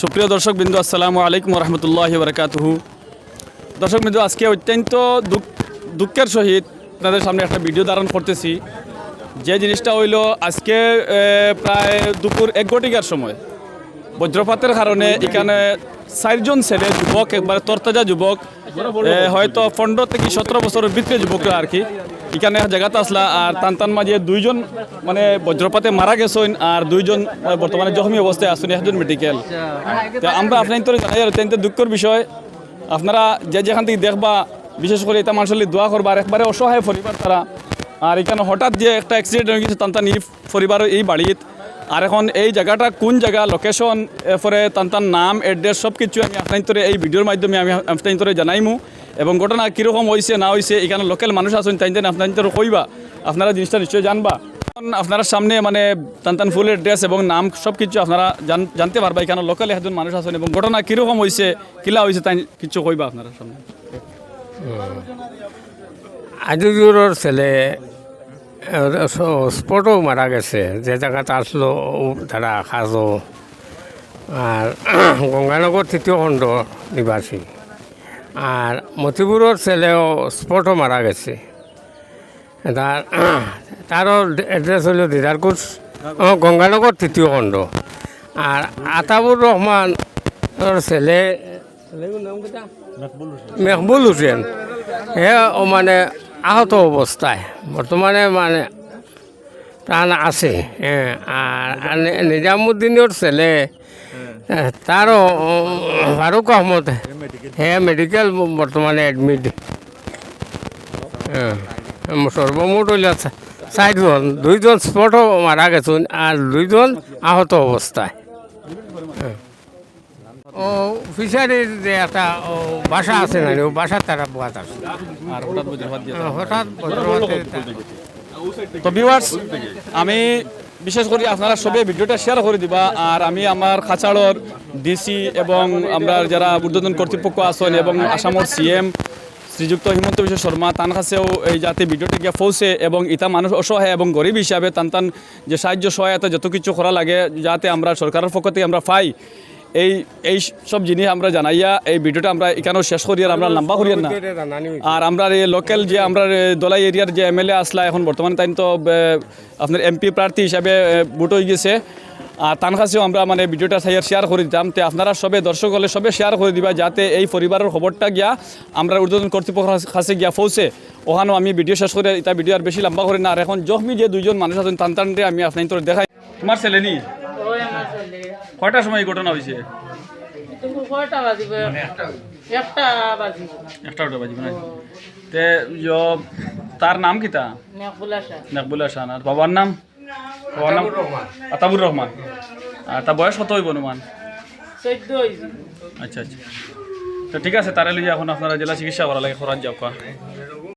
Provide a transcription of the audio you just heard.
সুপ্রিয় দর্শক বিন্দু, আসসালামু আলাইকুম রহমতুল্লাহ বরকাতুহু দর্শক বিন্দু, আজকে অত্যন্ত দুঃখ দুঃখের সহিত আপনাদের সামনে একটা ভিডিও ধারণ করতেছি। যে জিনিসটা হইল, আজকে প্রায় দুপুর এক ঘটিকার সময়। বজ্রপাতের কারণে এখানে চারজন ছেলে, যুবক, একবারে তরতাজা যুবক হয়তো পনেরো থেকে সতেরো বছরের ভিতরে যুবকরা আর কি। এখানে জায়গাতে আসলা আর টান টান মাঝে দুইজন মানে বজ্রপাতে মারা গেছেন আর দুইজন বর্তমানে জখমি অবস্থায় আসুন একজন মেডিকেল। তো আমরা আপনার তো জানাই আর অত্যন্ত দুঃখের বিষয়। আপনারা যে যেখান থেকে দেখবা বিশেষ করে এটা মানুষের দোয়া করবা আর একবারে অসহায় পরিবার তারা। আর এখানে হঠাৎ যে একটা অ্যাক্সিডেন্ট হয়ে গেছে তান্তান এই পরিবার এই বাড়িত আর এখন এই জায়গাটা কোন জায়গা লোকেশন এরপরে তান্তান নাম অ্যাড্রেস সব কিছু আমি আপনার এই ভিডিওর মাধ্যমে আমি আপনার তোরে জানাইমু। এবং ঘটনা কীরকম হয়েছে না হয়েছে এখানে লোকাল মানুষ আছেন, তাই জন্য আপনার তোরে কইবা, আপনারা জিনিসটা নিশ্চয়ই জানবা। আপনারা সামনে মানে তান্তান ফুল অ্যাড্রেস এবং নাম সব কিছু আপনারা জান- জানতে পারবা, এখানে লোকাল একজন মানুষ আছেন এবং ঘটনা কীরকম হয়েছে কিলা হয়েছে তাই কিছু কইবা আপনারা সামনে। আজিজুরের ছেলে স্পটও মারা গেছে। যে জায়গাতে আসলো তারা খাজো আর গঙ্গানগর তৃতীয় খণ্ড নিবাসী। আর মতিপুরের ছেলেও স্পটও মারা গেছে। তার তারও এড্রেস হলো দিদারকুচ গঙ্গানগর তৃতীয় খণ্ড। আর আতাবুর রহমান ছেলে? মেহবুল হোসেন। হে মানে আহত অবস্থায়। বর্তমানে মানে প্রাণ আছে। হ্যাঁ আর নিজামুদ্দিনের ছেলে হ্যাঁ, তারও ফারুক আহমদ। হে মেডিকেল বর্তমানে অ্যাডমিট হ্যাঁ সর্বমোট হইল চারজন। দুইজন স্পটও মারা গেছেন আর দুইজন আহত অবস্থায়। হ্যাঁ। ও ফিশারির যে একটা বাসা আছে না ও বাসার তারা বাদ আছে। আর হঠাৎ বজ্রপাত হঠাৎ বজ্রপাতে তো ভিউয়ার্স আমি বিশেষ করে আপনারা সবে ভিডিওটা শেয়ার করে দিবা আর আমি আমার খাঁচাড়র ডিসি এবং আমরা যারা ঊর্ধ্বতন কর্তৃপক্ষ আছেন এবং আসামর সিএম শ্রীযুক্ত হিমন্ত বিশ্ব শর্মা তান কাছেও এই যাতে ভিডিওটা গিয়ে পৌঁছে এবং ইটা মানুষ অসহায় এবং গরিব হিসাবে তান তান যে সাহায্য সহায়তা যত কিছু করা লাগে যাতে আমরা সরকারের পক্ষ থেকে আমরা পাই। এই এই সব জিনিস আমরা জানাইয়া এই ভিডিওটা আমরা এখানেও শেষ করি আর আমরা লম্বা করি না। আর আমরা এই লোকাল যে আমরা দোলাই এরিয়ার যে এমএলএ আসলা এখন বর্তমানে তাই তো আপনার এমপি প্রার্থী হিসাবে ভোট হয়ে গেছে। আর তার কাছেও আমরা মানে ভিডিওটা সাইয়ার শেয়ার করে দিতাম। তো আপনারা সবে দর্শক হলে সবে শেয়ার করে দিবা যাতে এই পরিবারের খবরটা গিয়া আমরা ঊর্ধ্বতন কর্তৃপক্ষের কাছে গিয়া পৌঁছে। ওখানেও আমি ভিডিও শেষ করে এটা ভিডিও আর বেশি লম্বা করি না। আর এখন জখমি যে দুইজন মানুষ আছেন তান তানরে আমি আপনার তো দেখাই। তোমার ছেলে নি? কয়টার সময় এই ঘটনা হয়েছে? তুমি কয়টা বাজিবে? একটা বাজিব। একটা ওটা না তে তার নাম কিতা নেকবুল আসা নাকবুল আর বাবার নাম? বাবার নাম? আতাবুর রহমান। আর তার বয়স কত হইব অনুমান? আচ্ছা আচ্ছা। তো ঠিক আছে তারে লিয়ে এখন আপনারা জেলা চিকিৎসা করা লাগে খরান যাও